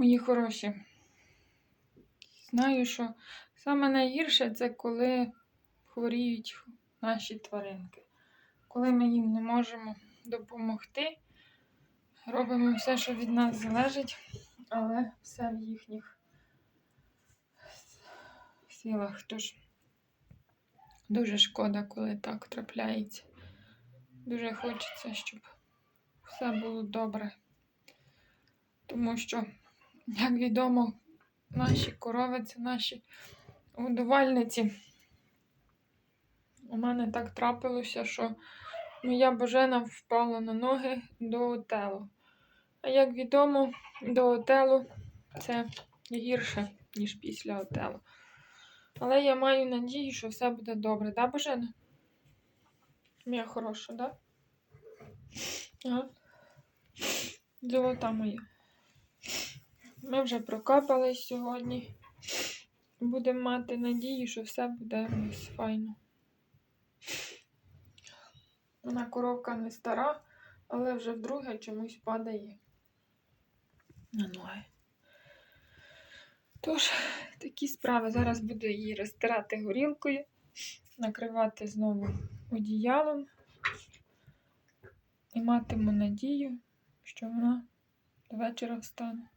Мої хороші. Знаю, що саме найгірше це коли хворіють наші тваринки. Коли ми їм не можемо допомогти, робимо все, що від нас залежить, але все в їхніх силах. Тож дуже шкода, коли так трапляється. Дуже хочеться, щоб все було добре. Тому що, як відомо, наші корови це наші годувальниці. У мене так трапилося, що моя божена впала на ноги до отелу. А як відомо, до отелу це гірше, ніж після отелу. Але я маю надію, що все буде добре, да, Божена? Моя хороша, да? Ага. Золота моя. Ми вже прокапались сьогодні. Будемо мати надію, що все буде у нас файно. Вона коровка не стара, але вже вдруге чомусь падає на ноги. Тож, такі справи. Зараз буду її розтирати горілкою, накривати знову одіялом і матиму надію, що вона до вечора встане.